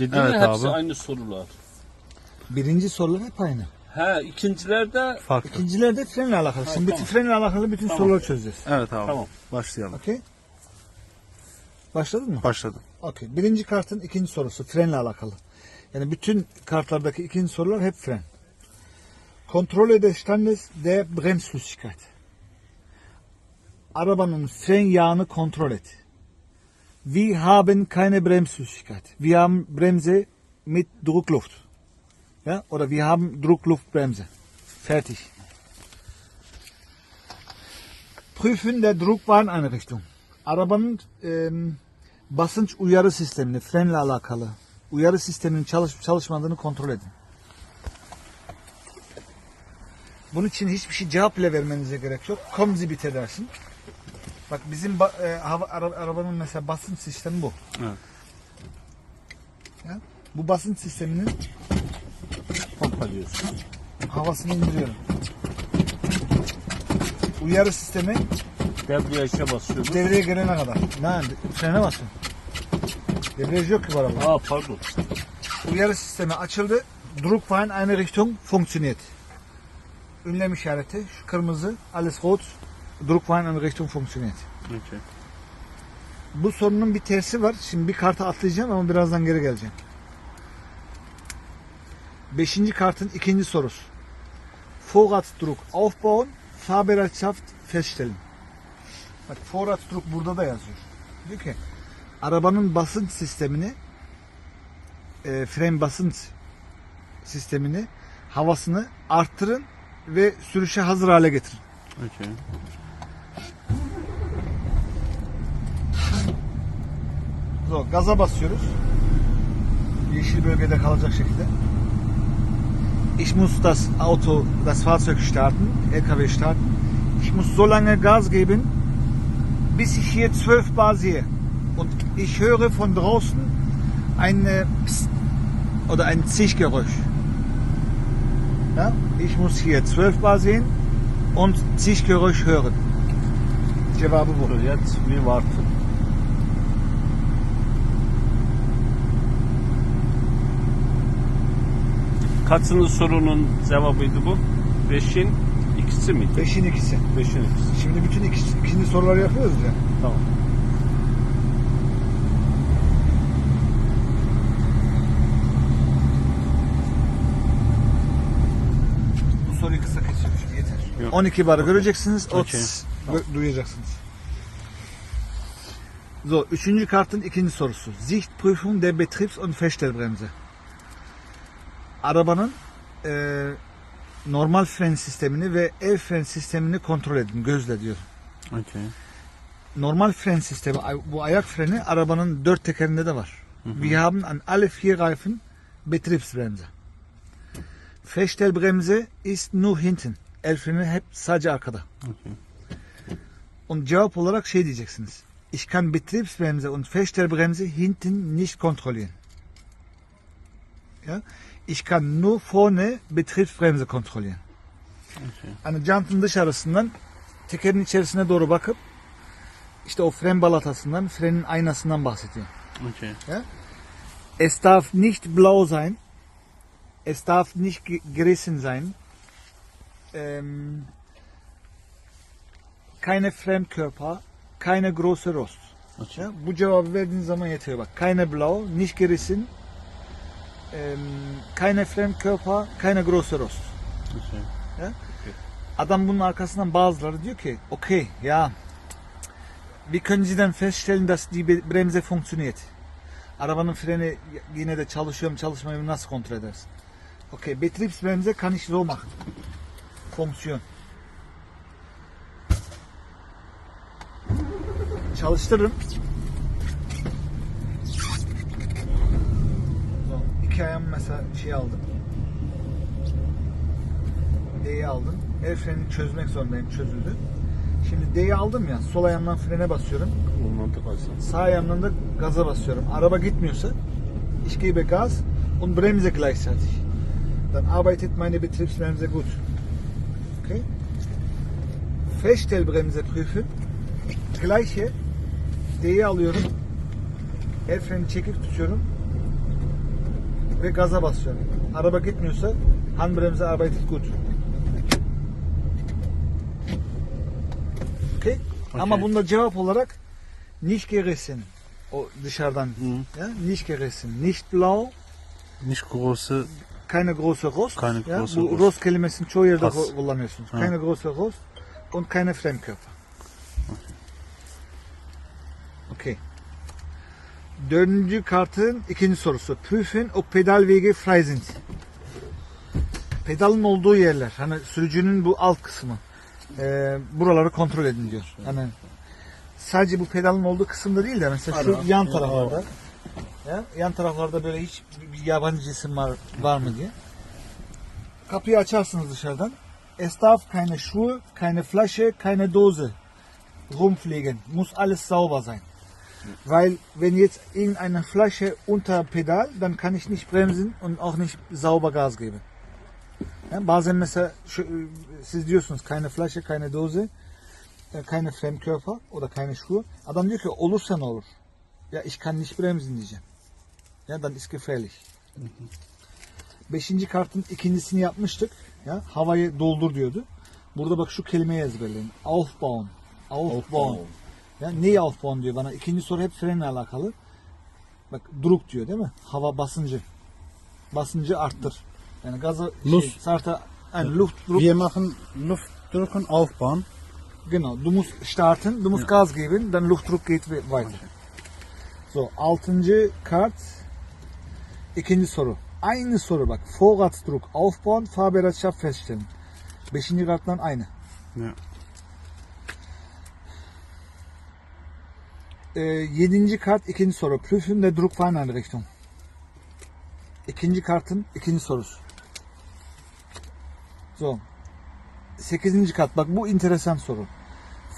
Dedi Evet ya hepsi abi. aynı sorular. Birinci sorular hep aynı. He ikincilerde Farklı. İkinciler de frenle alakalı. Şimdi bütün tamam. frenle alakalı bütün Tamam. soruları çözeceğiz. Evet abi. Tamam. Başlayalım. Okey? Başladın mı? Başladım. Okey. Birinci kartın ikinci sorusu frenle alakalı. Yani bütün kartlardaki ikinci sorular hep fren. Kontrolle des Standes der Bremsflüssigkeit. Arabanın fren yağını kontrol et. Wir haben keine Bremsflüssigkeit. Wir haben Bremse mit Druckluft. Ja? Oder wir haben Druckluftbremse. Fertig. Prüfen der Druckwarneinrichtung. Arabanın em, basınç uyarı sistemini, frenle alakalı uyarı sisteminin çalışıp çalışmadığını kontrol edin. Bunun için hiçbir şey cevap bile vermenize gerek yok. Kommen Sie bitte dersin. Bak bizim ba- e, hava, ara- arabanın mesela basınç sistemi bu. Evet. Ya, bu basınç sisteminin pompa diyorsun. havasını indiriyorum. Uyarı sistemi Debriyaja basıyoruz. devreye gelene kadar. Ne? Frene basın. Debriyaj yok ki bu araba. Aa pardon. Uyarı sistemi açıldı. Druckwarneinrichtung funktioniert. Ünlem işareti şu kırmızı alles rot. Druckwarneinrichtung funktioniert. Okay. Bu sorunun bir tersi var. Şimdi bir kartı atlayacağım ama birazdan geri geleceğim. Beşinci kartın ikinci sorusu. Vorratsdruck aufbauen, Fahrbereitschaft feststellen. Bak Vorratsdruck burada da yazıyor. Diyor ki arabanın basınç sistemini e, fren basınç sistemini havasını arttırın ve sürüşe hazır hale getirin. Okay. So, gaza basıyoruz. Yeşil bölgede kalacak şekilde. Ich muss das Auto, das Fahrzeug starten, LKW starten. Ich muss so lange Gas geben, bis ich hier 12 Bar sehe. Und ich höre von draußen ein Psst oder ein Zischgeräusch. Ja? Ich muss hier 12 Bar sehen und Zischgeräusch hören. Cevabı bu. Jetzt wir warten. Kaçıncı sorunun cevabıydı bu? Beşin ikisi miydi? Beşin ikisi. Beşin ikisi. Şimdi bütün ikinci, ikinci soruları yapıyoruz ya. Tamam. Bu soruyu kısa geçiyorum yeter. Yok. 12 barı göreceksiniz. O Okey. tıs gö- duyacaksınız. So, üçüncü kartın ikinci sorusu. Sichtprüfung der Betriebs- und Feststellbremse. Arabanın e, normal fren sistemini ve el fren sistemini kontrol edin. Gözle diyor. Okay. Normal fren sistemi, bu ayak freni arabanın dört tekerinde de var. Wir haben an alle vier Reifen Betriebsbremse. Feststellbremse ist nur hinten. El freni hep sadece arkada. Okay. Und cevap olarak şey diyeceksiniz. Ich kann Betriebsbremse und Feststellbremse hinten nicht kontrollieren. Ja? Ich kann nur vorne Betriebsbremse kontrollieren. Okay. Hani jantın dışarısından tekerin içerisine doğru bakıp işte o fren balatasından, frenin aynasından bahsediyor. Okay. Es darf nicht blau sein. Es darf nicht ge- gerissen sein. Ähm, keine Fremdkörper, keine große Rost. Okay. Ya, bu cevabı verdiğin zaman yetiyor bak. Keine blau, nicht gerissen. Keine Fremdkörper, keine große Rost. Okay. Adam bunun arkasından bazıları diyor ki, okay, ja, wir können Sie dann feststellen, dass die Bremse funktioniert. Arabanın freni yine de çalışıyor mu çalışmıyor mu nasıl kontrol edersin? Okay, Betriebsbremse kann ich so machen. Fonksiyon. Çalıştırırım. Ayağımı mesela şey aldım. D'yi aldım. El frenini çözmek zorundayım. Çözüldü. Şimdi D'yi aldım ya. Sol ayağımdan frene basıyorum. Mantık. Sağ ayağımdan da gaza basıyorum. Araba gitmiyorsa ich gebe Gas und bremse gleichzeitig. Dann arbeitet meine Betriebsbremse gut. Okay? Feststellbremse prüfen. Gleiche. D'yi alıyorum. El freni çekip tutuyorum. Ve gaza basıyorum. Araba gitmiyorsa Handbremse arbeitet gut. Okay? Ama Okey. bunda cevap olarak nicht gerissen. O dışarıdan. Hı. Ya, nicht gerissen. Nicht blau, Nicht große. keine große Rost. Keine ya, große bu Rost. Rost kelimesini çoğu yerde Pas. ku- kullanıyorsunuz. Ha. Keine große Rost und keine Fremdkörper. Okay. Dördüncü kartın ikinci sorusu. Prüfen ob Pedalwege frei sind. Pedalın olduğu yerler. Hani sürücünün bu alt kısmı. Ee, buraları kontrol edin diyor. Hani sadece bu pedalın olduğu kısımda değil de mesela şu yan taraflarda. Ya, yan taraflarda böyle hiç bir yabancı cisim var, var mı diye. Kapıyı açarsınız dışarıdan. Es darf keine Schuhe, keine Flasche, keine Dose rumfliegen. Muss alles sauber sein. Weil wenn jetzt irgendeine Flasche unter Pedal, dann kann ich nicht bremsen und auch nicht sauber Gas geben. Ja, bazen mesela şu, siz diyorsunuz keine Flasche, keine Dose, e, keine Fremdkörper oder keine Schuhe. Adam diyor ki olursa ne olur? Ya ich kann nicht bremsen diyeceğim. Ya dann ist gefährlich. Beşinci kartın ikincisini yapmıştık. Ya havayı doldur diyordu. Burada bak şu kelimeyi ezberleyin. Aufbauen. Aufbauen. Ya neyi aufbauen diyor bana. İkinci soru hep frenle alakalı. Bak Druck diyor değil mi? Hava basıncı. Basıncı arttır. Yani gazı şey, Luft. sarta yani Luftdruck Wir machen Luftdrücken aufbauen. Genau, du musst starten, du musst Gas geben, dann Luftdruck geht we- weiter. So, altıncı kart. İkinci soru. Aynı soru bak. Vorratsdruck aufbauen, Fahrbereitschaft feststellen. Beşinci karttan aynı. Ja. Ee, yedinci kart ikinci soru. Prüfen der Druckfeineinrichtung. İkinci kartın ikinci sorusu. So. Sekizinci kart. Bak bu enteresan soru.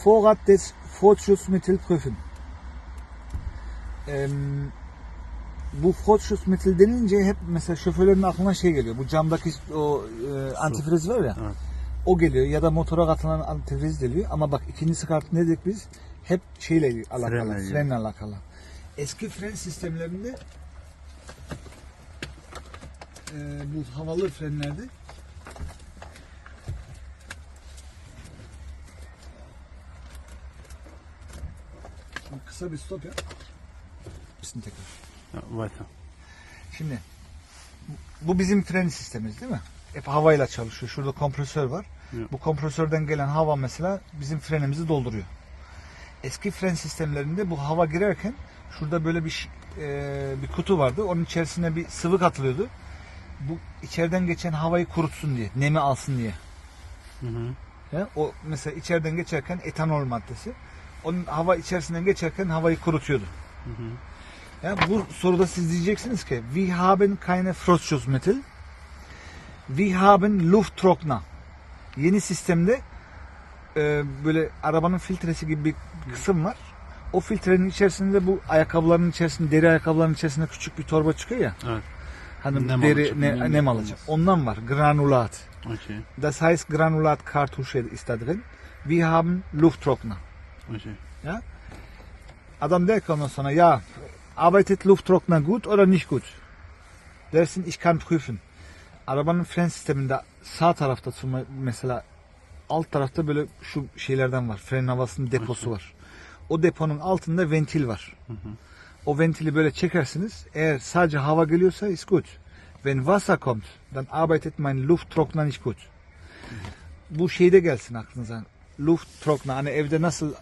Vorrat des Vorschussmittel prüfen. Em, bu Vorschussmittel denince hep mesela şoförlerin aklına şey geliyor. Bu camdaki o e, antifriz var ya. Evet. O geliyor ya da motora katılan antifriz geliyor. Ama bak ikincisi kart ne dedik biz? Hep şeyle alakalı, Frenle alakalı. Eski fren sistemlerinde e, bu havalı frenlerde Şimdi kısa bir stop yap. Misin tekrar? weiter. Şimdi bu bizim fren sistemimiz değil mi? Hep havayla çalışıyor. Şurada kompresör var. Evet. Bu kompresörden gelen hava mesela bizim frenimizi dolduruyor. Eski fren sistemlerinde bu hava girerken şurada böyle bir e, bir kutu vardı. Onun içerisine bir sıvı katılıyordu. Bu içeriden geçen havayı kurutsun diye, nemi alsın diye. Hı hı. Ya, o mesela içeriden geçerken etanol maddesi. Onun hava içerisinden geçerken havayı kurutuyordu. Hı hı. Ya bu soruda siz diyeceksiniz ki wir haben keine Frostschutzmittel. Wir haben Lufttrockner. Yeni sistemde e, böyle arabanın filtresi gibi bir kısım var. O filtrenin içerisinde bu ayakkabıların içerisinde deri ayakkabıların içerisinde küçük bir torba çıkıyor ya. Evet. Hani Nem deri alacak, ne, nem nem alacak. Ondan var. Granulat. Okay. Das heißt Granulat Kartusche ist da drin. Wir haben Lufttrockner. Okay. Adam der ondan sonra ya arbeitet Lufttrockner gut oder nicht gut? Dersin ich kann prüfen. Arabanın fren sisteminde sağ tarafta mesela alt tarafta böyle şu şeylerden var. Fren havasının deposu var. O deponun altında ventil var. O ventili böyle çekersiniz. Eğer sadece hava geliyorsa ist gut. Wenn Wasser kommt, dann arbeitet mein Lufttrockner nicht gut. Bu şeyde gelsin aklınıza. Lufttrockner hani evde nasıl